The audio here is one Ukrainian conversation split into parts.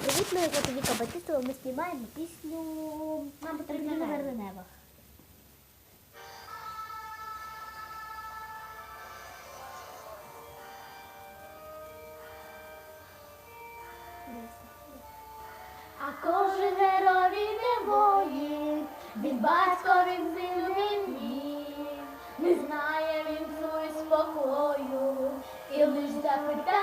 привіт, мене звати Віка Батистова. Ми знімаємо пісню Нам потрібне «Потрібне небо». А кожен герой не воїн, він батько, він син, він дім. Не знає він свою спокою, і лиш запитання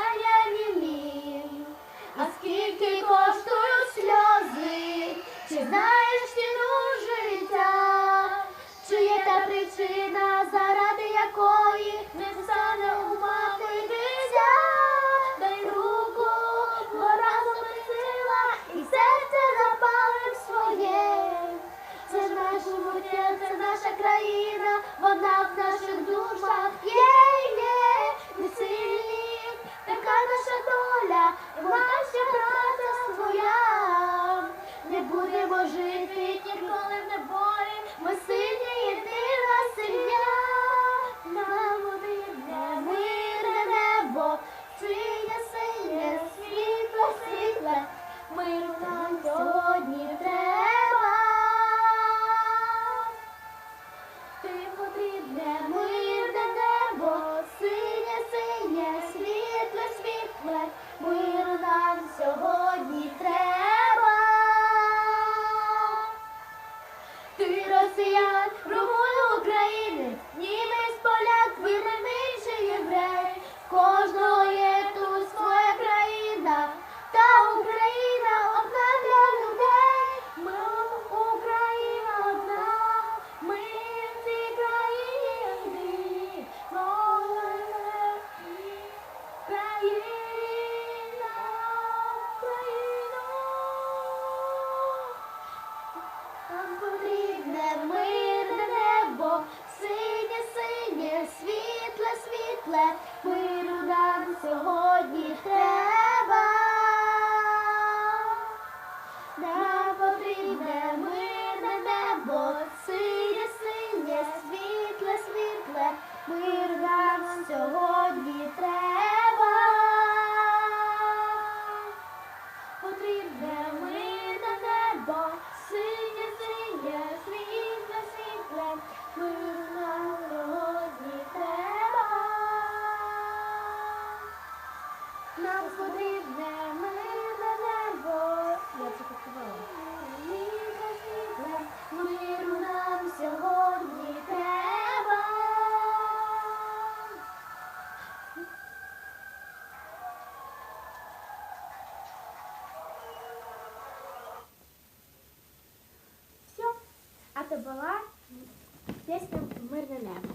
сьогодні треба. Ти росіян, румун, українець, німець, поляк, вірний інший єврей. Кожного потрібне мирне небо, синє, синє, світле, світле, миру нам сьогодні треба. Нам потрібне мирне небо. Я це світле, миру нам сьогодні треба. Все. А то була пісня Мирне небо.